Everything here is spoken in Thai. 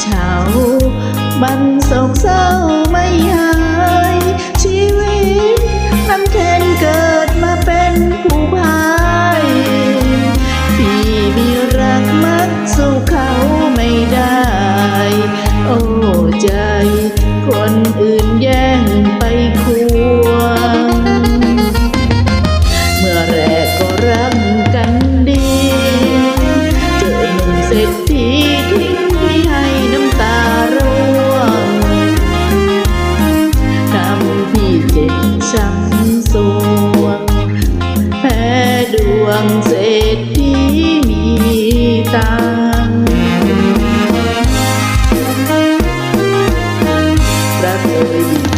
เฉามันสศกเศร้าไม่หาย ชีวิตน้ำเค็นเกิดมาเป็นผู้พายพี่มีรักมักสู้เขาไม่ได้ โอ้ใจคนอื่นแย่ ช้ำสวง แพ้ดวงเศรษฐีมีตังรักเอ่